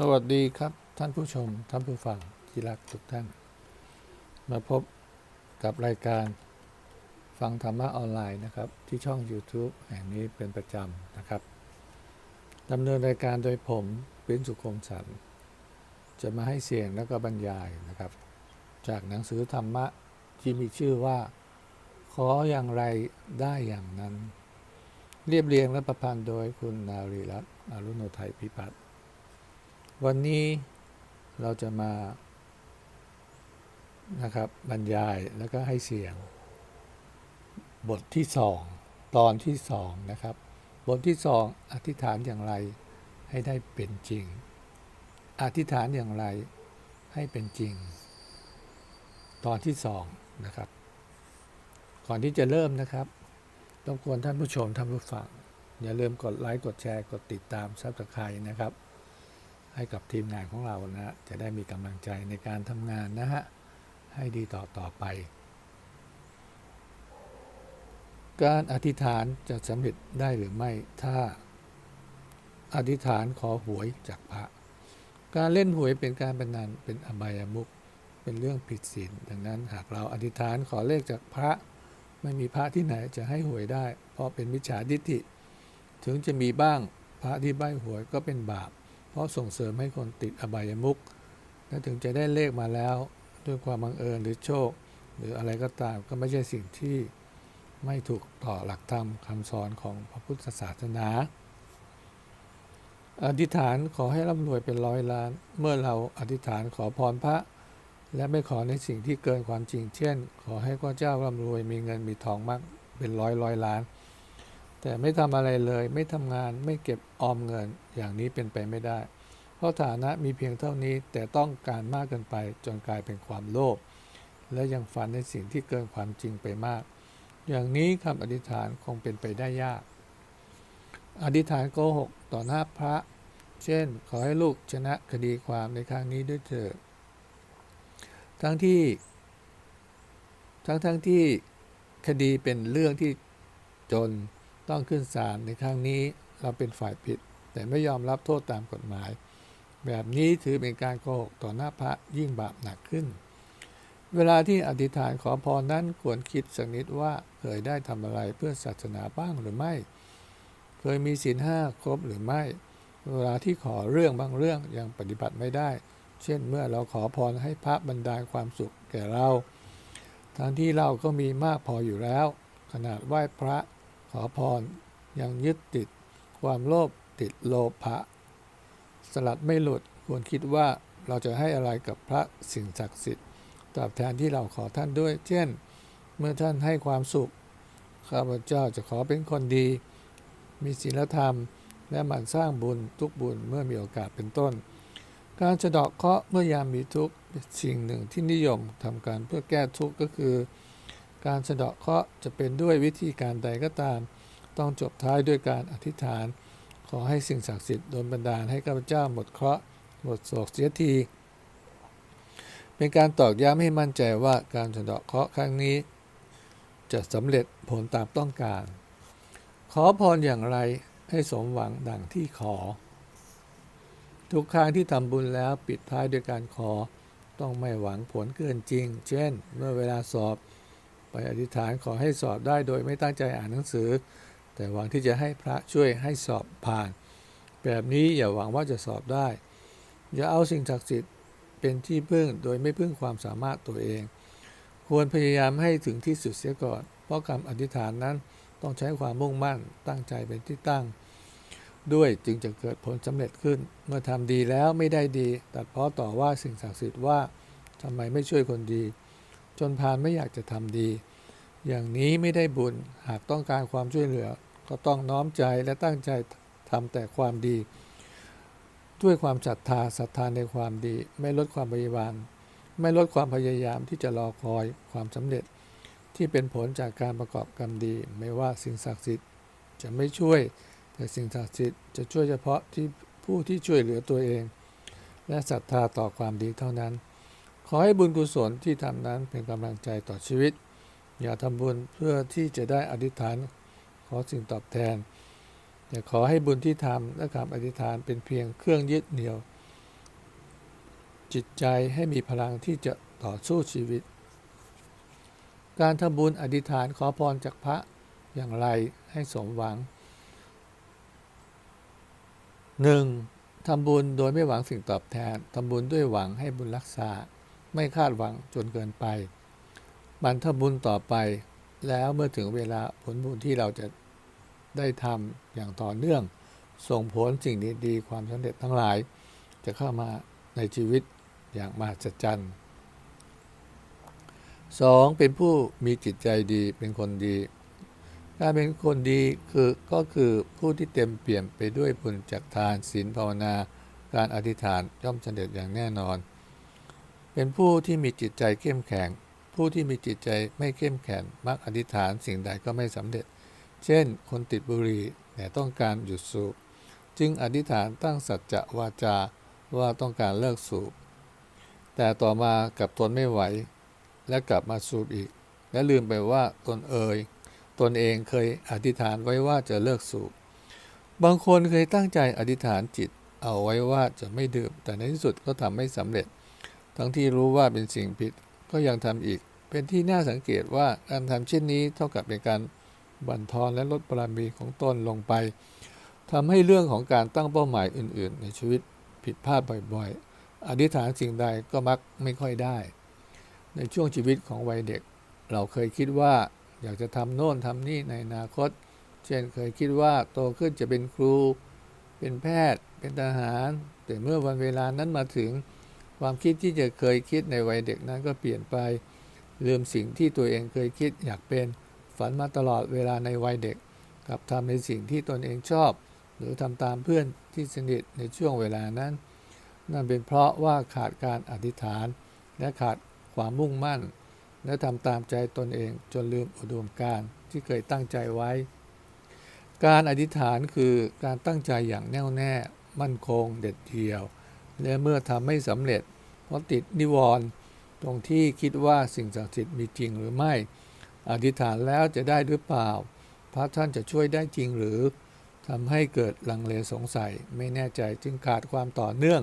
สวัสดีครับท่านผู้ชม ท่านผู้ฟังที่รักทุกท่าน มาพบกับรายการฟังธรรมะออนไลน์นะครับ ที่ช่อง YouTube แห่งนี้เป็นประจำนะครับดำเนินรายการโดยผมปิ้นสุคมสันจะมาให้เสียงแล้วก็บรรยายนะครับ จากหนังสือธรรมะที่มีชื่อว่า ขออย่างไรได้อย่างนั้น เรียบเรียงและประพันธ์โดยคุณนารีรัตน์อรุณโนไทยพิพัฒน์ วันนี้เราจะมานะครับบรรยายแล้วก็ให้เสียง บทที่สองตอนที่สองนะครับ บทที่สองอธิษฐานอย่างไรให้ได้เป็นจริง อธิษฐานอย่างไรให้เป็นจริง ตอนที่สองนะครับ ก่อนที่จะเริ่มนะครับต้องควรท่านผู้ชมท่านผู้ฟัง อย่าลืมกดไลค์กดแชร์กดติดตามซับสไครต์นะครับ ให้กับทีมงานของเรานะฮะจะได้มีกำลังใจในการทำงานนะฮะ ให้ดีต่อต่อไป การอธิษฐานจะสำเร็จได้หรือไม่ถ้าอธิษฐานขอหวยจากพระ การเล่นหวยเป็นการพนันเป็นอบายมุขเป็นเรื่องผิดศีลดังนั้นหากเราอธิษฐานขอเลขจากพระ ไม่มีพระที่ไหนจะให้หวยได้ เพราะเป็นมิจฉาทิฏฐิ ถึงจะมีบ้างพระที่ใบ้หวยก็เป็นบาป ราะส่งเสริมให้คนติดอบายมุขและถึงจะได้เลขมาแล้ว ด้วยความบังเอิญหรือโชค หรืออะไรก็ตามก็ไม่ใช่สิ่งที่ไม่ถูกต่อหลักธรรมคำสอนของพระพุทธศาสนาอธิษฐานขอให้ร่ำรวยเป็นร้อยล้าน เมื่อเราอธิษฐานขอพรพระ และไม่ขอในสิ่งที่เกินความจริง เช่น ขอให้พระเจ้าร่ำรวยมีเงินมีทองมากเป็นร้อยร้อยล้าน แต่ไม่ทำอะไรเลยไม่ทำงานไม่เก็บออมเงินอย่างนี้เป็นไปไม่ได้ เพราะฐานะมีเพียงเท่านี้แต่ต้องการมากเกินไปจนกลายเป็นความโลภและยังฝันในสิ่งที่เกินความจริงไปมาก อย่างนี้คำอธิษฐานคงเป็นไปได้ยาก อธิษฐานโกหกต่อหน้าพระ เช่น ขอให้ลูกชนะคดีความในครั้งนี้ด้วยเถิดทั้งที่ ทั้งทั้งที่คดีเป็นเรื่องที่จน ต้องขึ้นศาลในครั้งนี้เราเป็นฝ่ายผิด แต่ไม่ยอมรับโทษตามกฎหมาย แบบนี้ถือเป็นการโกหกต่อหน้าพระยิ่งบาปหนักขึ้น เวลาที่อธิษฐานขอพรนั้นควรคิดสักนิดว่าเคยได้ทำอะไรเพื่อศาสนาบ้างหรือไม่ เคยมีศีลห้าครบหรือไม่ เวลาที่ขอเรื่องบางเรื่องยังปฏิบัติไม่ได้ เช่นเมื่อเราขอพรให้พระบรรดาความสุขแก่เราทั้งที่เราก็มีมากพออยู่แล้ว ขนาดไหว้พระ อพร ยังยึดติด ความโลภติดโลภะสลัดไม่หลุดควรคิดว่าเราจะให้อะไรกับพระสิ่งศักดิ์สิทธิ์ตอบแทนที่เราขอท่านด้วย เช่น เมื่อท่านให้ความสุข ข้าพเจ้าจะขอเป็นคนดี มีศีลธรรม และหมั่นสร้างบุญทุกบุญเมื่อมีโอกาสเป็นต้น การสะดาะเคราะห์เมื่อยามมีทุกข์สิ่งหนึ่งที่นิยมทำการเพื่อแก้ทุกข์ก็คือ การสะเดาะเคราะห์จะเป็นด้วยวิธีการใดก็ตาม ต้องจบท้ายด้วยการอธิษฐาน ขอให้สิ่งศักดิ์สิทธิ์โดนบันดาลให้ข้าพเจ้าหมดเคราะห์หมดโศกเสียที เป็นการตอกย้ำให้มั่นใจว่าการสะเดาะเคราะห์ครั้งนี้ จะสำเร็จผลตามต้องการ ขอพรอย่างไรให้สมหวังดังที่ขอ ทุกครั้งที่ทำบุญแล้วปิดท้ายด้วยการขอต้องไม่หวังผลเกินจริง เช่น เมื่อเวลาสอบ อธิษฐานขอให้สอบได้โดยไม่ตั้งใจอ่านหนังสือ แต่หวังที่จะให้พระช่วยให้สอบผ่าน แบบนี้อย่าหวังว่าจะสอบได้ อย่าเอาสิ่งศักดิ์สิทธิ์เป็นที่พึ่งโดยไม่พึ่งความสามารถตัวเอง ควรพยายามให้ถึงที่สุดเสียก่อน เพราะคำอธิษฐานนั้นต้องใช้ความมุ่งมั่นตั้งใจเป็นที่ตั้ง ด้วยจึงจะเกิดผลสำเร็จขึ้น เมื่อทำดีแล้วไม่ได้ดี ตัดเพาะต่อว่าสิ่งศักดิ์สิทธิ์ว่าทำไมไม่ช่วยคนดี จนพานไม่อยากจะทำดี อย่างนี้ไม่ได้บุญหากต้องการความช่วยเหลือ ก็ต้องน้อมใจและตั้งใจทำแต่ความดี ด้วยความศรัทธาศรัทธาในความดี ไม่ลดความพยายามไม่ลดความพยายามที่จะรอคอยความสำเร็จ ที่เป็นผลจากการประกอบกรรมดี ไม่ว่าสิ่งศักดิ์สิทธิ์จะไม่ช่วยแต่สิ่งศักดิ์สิทธิ์จะช่วยเฉพาะที่ผู้ที่ช่วยเหลือตัวเอง และศรัทธาต่อความดีเท่านั้น ขอให้บุญกุศลที่ทำนั้นเป็นกำลังใจต่อชีวิต อย่าทำบุญเพื่อที่จะได้อธิษฐานขอสิ่งตอบแทน แต่ขอให้บุญที่ทำและคำอธิษฐานเป็นเพียงเครื่องยึดเหนี่ยว จิตใจให้มีพลังที่จะต่อสู้ชีวิต การทำบุญอธิษฐานขอพรจากพระอย่างไรให้สมหวัง 1. ทำบุญโดยไม่หวังสิ่งตอบแทนทำบุญด้วยหวังให้บุญรักษา ไม่คาดหวังจนเกินไป มันทบุญต่อไป แล้วเมื่อถึงเวลาผลบุญที่เราจะได้ทำอย่างต่อเนื่อง ส่งผลสิ่งดีๆความสำเร็จทั้งหลาย จะเข้ามาในชีวิตอย่างมหัศจรรย์ 2. เป็นผู้มีจิตใจดีเป็นคนดีการเป็นคนดีคือก็คือผู้ที่เต็มเปี่ยมไปด้วยบุญจากทานศีลภาวนา การอธิษฐานย่อมสำเร็จอย่างแน่นอน เป็นผู้ที่มีจิตใจเข้มแข็ง ผู้ที่มีจิตใจไม่เข้มแข็งมักอธิษฐานสิ่งใดก็ไม่สำเร็จ เช่น คนติดบุหรี่แต่ต้องการหยุดสูบ จึงอธิษฐานตั้งสัจจะวาจาว่าต้องการเลิกสูบ แต่ต่อมากับทนไม่ไหว และกลับมาสูบอีก และลืมไปว่าตนเอ่ยตนเองเคยอธิษฐานไว้ว่าจะเลิกสูบ บางคนเคยตั้งใจอธิษฐานจิตเอาไว้ว่าจะไม่ดื่ม แต่ในที่สุดก็ทำไม่สำเร็จ ทั้งที่รู้ว่าเป็นสิ่งผิด ก็ยังทำอีก เป็นที่น่าสังเกตว่าการทำเช่นนี้เท่ากับเป็นการบั่นทอนและลดบารมีของตนลงไปทำให้เรื่องของการตั้งเป้าหมายอื่น ๆ ในชีวิตผิดพลาดบ่อย ๆ อธิษฐานสิ่งใดก็มักไม่ค่อยได้ ในช่วงชีวิตของวัยเด็ก เราเคยคิดว่าอยากจะทำโน่นทำนี่ในอนาคต เช่นเคยคิดว่าโตขึ้นจะเป็นครู เป็นแพทย์ เป็นทหาร แต่เมื่อวันเวลานั้นมาถึง ความคิดที่จะเคยคิดในวัยเด็กนั้นก็เปลี่ยนไปลืมสิ่งที่ตัวเองเคยคิดอยากเป็นฝันมาตลอดเวลาในวัยเด็กกลับทำในสิ่งที่ตนเองชอบ หรือทำตามเพื่อนที่สนิทในช่วงเวลานั้น นั่นเป็นเพราะว่าขาดการอธิษฐาน และขาดความมุ่งมั่น และทำตามใจตนเองจนลืมอุดมการที่เคยตั้งใจไว้ การอธิษฐานคือการตั้งใจอย่างแน่วแน่ มั่นคงเด็ดเดี่ยว และเมื่อทำไม่สำเร็จ เพราะติดนิวรณ์ตรงที่คิดว่าสิ่งศักดิ์สิทธิ์มีจริงหรือไม่ อธิษฐานแล้วจะได้หรือเปล่า พระท่านจะช่วยได้จริงหรือทำให้เกิดลังเลสงสัย ไม่แน่ใจจึงขาดความต่อเนื่อง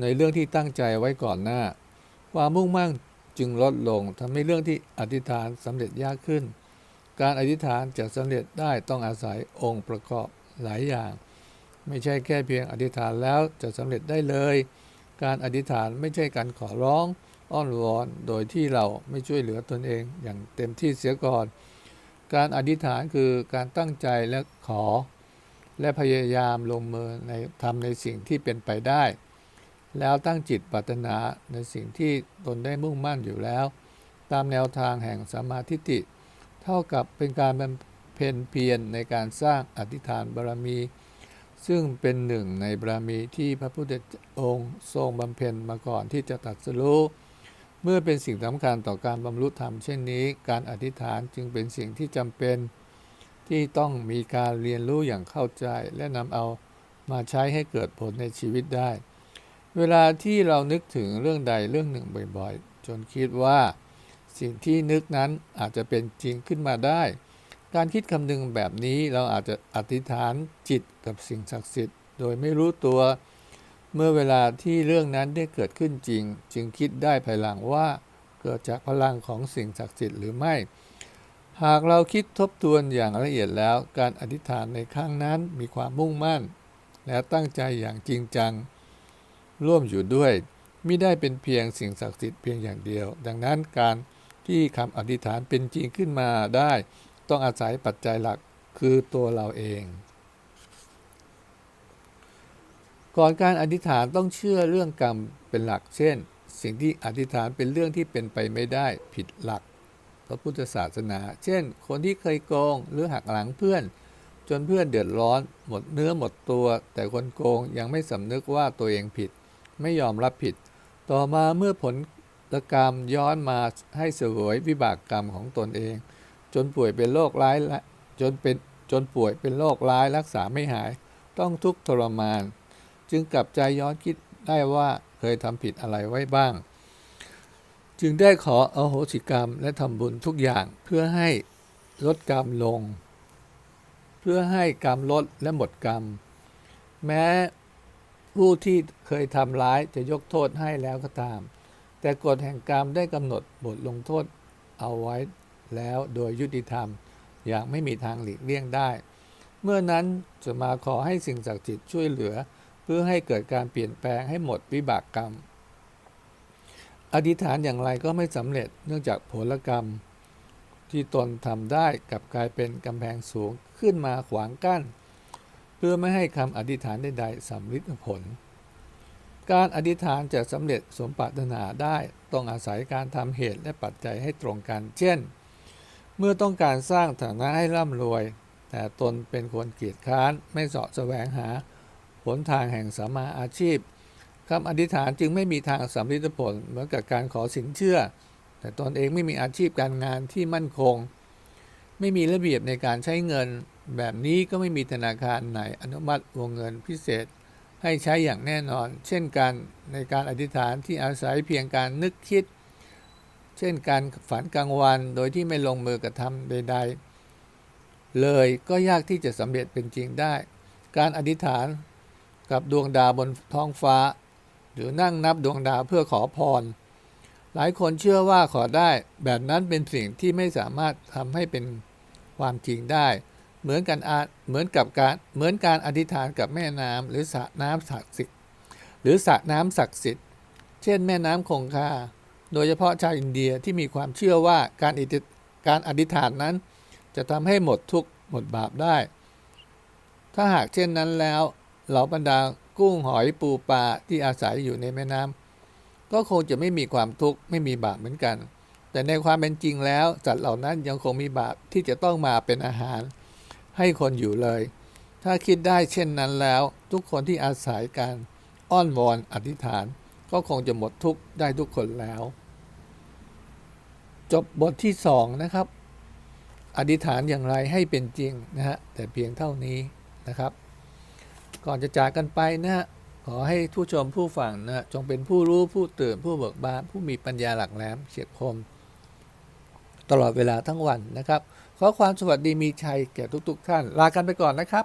ในเรื่องที่ตั้งใจไว้ก่อนหน้า ความมุ่งมั่นจึงลดลงทำให้เรื่องที่อธิษฐานสำเร็จยากขึ้น การอธิษฐานจะสำเร็จได้ต้องอาศัยองค์ประกอบหลายอย่าง ไม่ใช่แค่เพียงอธิษฐานแล้วจะสำเร็จได้เลย การอธิษฐานไม่ใช่การขอร้องอ้อนวอนโดยที่เราไม่ช่วยเหลือตนเองอย่างเต็มที่เสียก่อน การอธิษฐานคือการตั้งใจและขอ และพยายามลงมือในทำในสิ่งที่เป็นไปได้ แล้วตั้งจิตปรารถนาในสิ่งที่ตนได้มุ่งมั่นอยู่แล้ว ตามแนวทางแห่งสมาธิิเท่ากับเป็นการบำเพ็ญเพียรในการสร้างอธิษฐานบารมี ซึ่งเป็นหนึ่งในบารมีที่พระพุทธองค์ทรงบำเพ็ญมาก่อนที่จะตรัสรู้เมื่อเป็นสิ่งสำคัญต่อการบรรลุธรรมเช่นนี้ การอธิษฐานจึงเป็นสิ่งที่จำเป็นที่ต้องมีการเรียนรู้อย่างเข้าใจ และนำเอามาใช้ให้เกิดผลในชีวิตได้ เวลาที่เรานึกถึงเรื่องใดเรื่องหนึ่งบ่อยๆ จนคิดว่า สิ่งที่นึกนั้นอาจจะเป็นจริงขึ้นมาได้ การคิดคำนึงแบบนี้เราอาจจะอธิษฐานจิตกับสิ่งศักดิ์สิทธิ์ โดยไม่รู้ตัว เมื่อเวลาที่เรื่องนั้นได้เกิดขึ้นจริง จึงคิดได้ภายหลังว่าเกิดจากพลังของสิ่งศักดิ์สิทธิ์หรือไม่ หากเราคิดทบทวนอย่างละเอียดแล้ว การอธิษฐานในครั้งนั้นมีความมุ่งมั่น และตั้งใจอย่างจริงจัง ร่วมอยู่ด้วยไมิได้เป็นเพียงสิ่งศักดิ์สิทธิ์เพียงอย่างเดียว ดังนั้นการที่คำอธิษฐานเป็นจริงขึ้นมาได้ ต้องอาศัยปัจจัยหลักคือตัวเราเอง ก่อนการอธิษฐานต้องเชื่อเรื่องกรรมเป็นหลัก เช่น สิ่งที่อธิษฐานเป็นเรื่องที่เป็นไปไม่ได้ผิดหลักพระพุทธศาสนา เช่น คนที่เคยโกงหรือหักหลังเพื่อน จนเพื่อนเดือดร้อน หมดเนื้อหมดตัว แต่คนโกงยังไม่สำนึกว่าตัวเองผิด ไม่ยอมรับผิด ต่อมาเมื่อผลกรรมย้อนมาให้เสวยวิบากกรรมของตนเอง จนป่วยเป็นโรคร้ายและจนเป็นจนป่วยเป็นโรคร้ายรักษาไม่หาย ต้องทุกข์ทรมาน จึงกลับใจย้อนคิดได้ว่าเคยทำผิดอะไรไว้บ้าง จึงได้ขออโหสิกรรมและทำบุญทุกอย่างเพื่อให้ลดกรรมลง เพื่อให้กรรมลดและหมดกรรม แม้ผู้ที่เคยทำร้ายจะยกโทษให้แล้วก็ตาม แต่กฎแห่งกรรมได้กำหนดบทลงโทษเอาไว้ แล้วโดยยุติธรรม อย่างไม่มีทางหลีกเลี่ยงได้ เมื่อนั้นจะมาขอให้สิ่งศักดิ์สิทธิ์ช่วยเหลือ เพื่อให้เกิดการเปลี่ยนแปลงให้หมดวิบากกรรม อธิษฐานอย่างไรก็ไม่สำเร็จเนื่องจากผลกรรม ที่ตนทำได้กลับกลายเป็นกำแพงสูงขึ้นมาขวางกั้น เพื่อไม่ให้คำอธิษฐานใดๆสำลิดผลการอธิษฐานจะสำเร็จสมปรารถนาได้ต้องอาศัยการทำเหตุและปัจจัยให้ตรงกัน เช่น เมื่อต้องการสร้างฐานะให้ร่ำรวย แต่ตนเป็นคนเกียจค้านไม่เสาะแสวงหาผลทางแห่งสัมมาอาชีพคำอธิษฐานจึงไม่มีทางสำลิดผลเหมือนกับการขอสินเชื่อ แต่ตนเองไม่มีอาชีพการงานที่มั่นคง ไม่มีระเบียบในการใช้เงิน แบบนี้ก็ไม่มีธนาคารไหนอนุมัติวงเงินพิเศษ ให้ใช้อย่างแน่นอน เช่นการในการอธิษฐานที่อาศัยเพียงการนึกคิด เช่นการฝันกลางวันโดยที่ไม่ลงมือกระทำใด ๆ เลยก็ยากที่จะสำเร็จเป็นจริงได้ การอธิษฐานกับดวงดาวบนท้องฟ้า หรือนั่งนับดวงดาวเพื่อขอพร หลายคนเชื่อว่าขอได้แบบนั้นเป็นสิ่งที่ไม่สามารถทำให้เป็นความจริงได้ เหมือนกันอาเหมือนกับการเหมือนการอธิษฐานกับแม่น้ำหรือสระน้ำศักดิ์สิทธิ์หรือสระน้ำศักดิ์สิทธิ์ เช่น แม่น้ำคงคา โดยเฉพาะชาวอินเดียที่มีความเชื่อว่าการอธิการอธิษฐานนั้น จะทำให้หมดทุกข์หมดบาปได้ ถ้าหากเช่นนั้นแล้ว เหล่าบรรดากุ้งหอยปูปลาที่อาศัยอยู่ในแม่น้ำก็คงจะไม่มีความทุกข์ไม่มีบาปเหมือนกัน แต่ในความเป็นจริงแล้วสัตว์เหล่านั้นยังคงมีบาปที่จะต้องมาเป็นอาหาร ให้คนอยู่เลย ถ้าคิดได้เช่นนั้นแล้ว ทุกคนที่อาศัยการอ้อนวอนอธิษฐาน ก็คงจะหมดทุกข์ได้ทุกคนแล้ว จบบทที่สองนะครับ อธิษฐานอย่างไรให้เป็นจริงนะฮะแต่เพียงเท่านี้นะครับ ก่อนจะจากกันไปนะฮะขอให้ผู้ชมผู้ฟังนะจงเป็นผู้รู้ผู้ตื่นผู้เบิกบานผู้มีปัญญาหลักแหลมเฉียบคม ตลอดเวลาทั้งวันนะครับ ขอความสวัสดีมีชัยแก่ทุกๆท่าน ลากันไปก่อนนะครับ